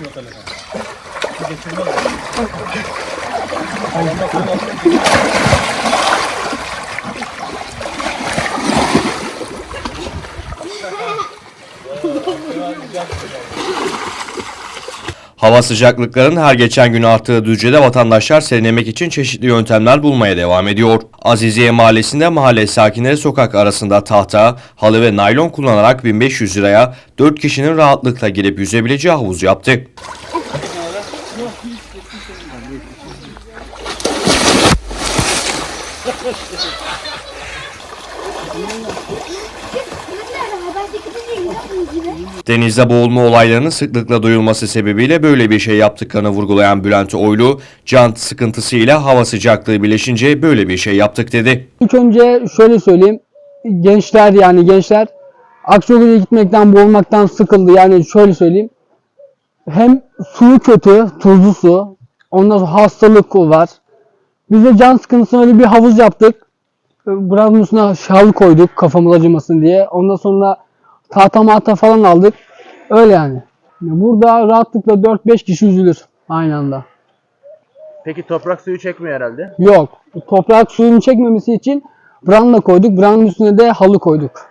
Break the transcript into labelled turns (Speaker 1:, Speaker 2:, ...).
Speaker 1: gitmiyor kaleden. Su geçirmez. Kaleden kaleden geçirmez. Devam edeceğiz. Hava sıcaklıklarının her geçen gün arttığı Düzce'de vatandaşlar serinlemek için çeşitli yöntemler bulmaya devam ediyor. Aziziye Mahallesi'nde mahalle sakinleri sokak arasında tahta, halı ve naylon kullanarak 1500 liraya 4 kişinin rahatlıkla girip yüzebileceği havuz yaptı. Denizde boğulma olaylarının sıklıkla duyulması sebebiyle böyle bir şey yaptıklarını vurgulayan Bülent Oylu, can sıkıntısıyla hava sıcaklığı birleşince böyle bir şey yaptık dedi.
Speaker 2: İlk önce şöyle söyleyeyim. Gençler yani gençler Akçakoya'ya gitmekten, boğulmaktan sıkıldı. Yani şöyle söyleyeyim. Hem suyu kötü, tuzlu su. Ondan sonra hastalık var. Biz de can sıkıntısına öyle bir havuz yaptık. Buranın üstüne şal koyduk kafamız acımasın diye. Ondan sonra tahta mahta falan aldık. Öyle yani. Burada rahatlıkla 4-5 kişi üzülür aynı anda.
Speaker 3: Peki toprak suyu çekmiyor herhalde.
Speaker 2: Yok. Toprak suyunu çekmemesi için branda koyduk. Brandanın üstüne de halı koyduk.